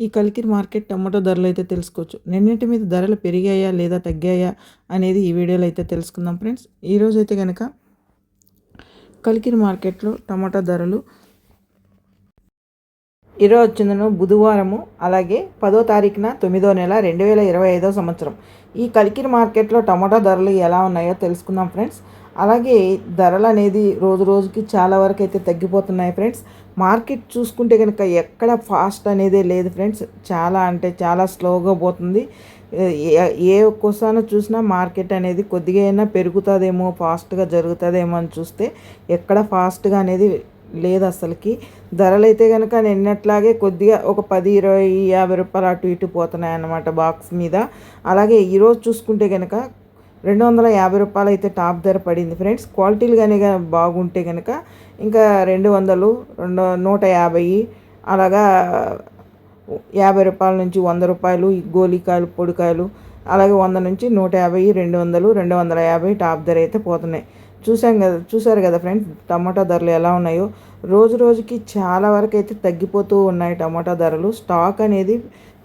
ఈ Kalikiri market tomato ధరలు అయితే తెలుసుకోవచ్చు. నిన్నటి మీద ధరలు పెరిగాయా లేదా తగ్గాయా అనేది ఈ వీడియోలో అయితే తెలుసుకుందాం ఫ్రెండ్స్. ఈరోజు అయితే కనుక కలికిరి మార్కెట్లో టమాటా ధరలు ఈరోజు వచ్చిందను బుధవారము అలాగే పదో తారీఖున తొమ్మిదో నెల రెండు వేల ఇరవై ఐదో సంవత్సరం. ఈ కలికిరి మార్కెట్లో టమాటా ధరలు ఎలా ఉన్నాయో తెలుసుకుందాం ఫ్రెండ్స్. అలాగే ధరలు అనేది రోజు రోజుకి చాలా వరకు అయితే తగ్గిపోతున్నాయి ఫ్రెండ్స్. మార్కెట్ చూసుకుంటే కనుక ఎక్కడ ఫాస్ట్ అనేది లేదు ఫ్రెండ్స్. చాలా అంటే చాలా స్లోగా పోతుంది. ఏ ఒక్కసారి చూసినా మార్కెట్ అనేది కొద్దిగా అయినా పెరుగుతుందేమో ఫాస్ట్గా జరుగుతుందేమో అని చూస్తే ఎక్కడ ఫాస్ట్గా అనేది లేదు అసలుకి. ధరలు అయితే కనుక నిన్నట్లాగే కొద్దిగా ఒక పది ఇరవై యాభై రూపాయలు అటు ఇటు పోతున్నాయి అన్నమాట బాక్స్ మీద. అలాగే ఈరోజు చూసుకుంటే కనుక రెండు వందల యాభై రూపాయలు అయితే టాప్ ధర పడింది ఫ్రెండ్స్. క్వాలిటీలు కానీ బాగుంటే కనుక ఇంకా రెండు వందలు రెండు నూట యాభై అలాగా యాభై రూపాయల నుంచి వంద రూపాయలు గోలికాయలు పొడికాయలు అలాగే వంద నుంచి నూట యాభై రెండు వందలు రెండు వందల యాభై టాప్ ధర అయితే పోతున్నాయి. చూసాం కదా చూసారు కదా ఫ్రెండ్స్ టమాటా ధరలు ఎలా ఉన్నాయో? రోజు రోజుకి చాలా వరకు అయితే తగ్గిపోతూ ఉన్నాయి టమాటా ధరలు. స్టాక్ అనేది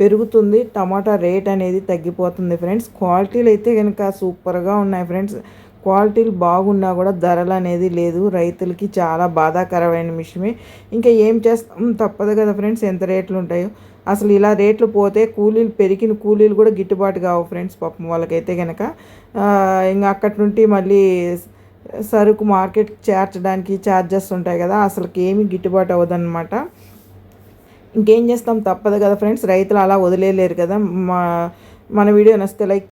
పెరుగుతుంది. టమాటా రేట్ అనేది తగ్గిపోతుంది ఫ్రెండ్స్. క్వాలిటీలు అయితే కనుక సూపర్గా ఉన్నాయి ఫ్రెండ్స్. క్వాలిటీలు బాగున్నా కూడా ధరలు అనేది లేదు. రైతులకి చాలా బాధాకరమైన విషయమే. ఇంకా ఏం చేస్తాం? తప్పదు కదా ఫ్రెండ్స్. ఎంత రేట్లు ఉంటాయో. అసలు ఇలా రేట్లు పోతే కూలీలు పెరిగిన కూలీలు కూడా గిట్టుబాటు కావు ఫ్రెండ్స్ పాపం వాళ్ళకైతే కనుక ఇంకా అక్కడి నుండి మళ్ళీ సరుకు మార్కెట్ చేర్చడానికి ఛార్జెస్ ఉంటాయి కదా. అసలుకి ఏమి గిట్టుబాటు అవ్వదన్నమాట. ఇంకేం చేస్తాం? తప్పదు కదా ఫ్రెండ్స్. రైతులు అలా వదిలేయలేరు కదా. మా మన వీడియో నచ్చితే లైక్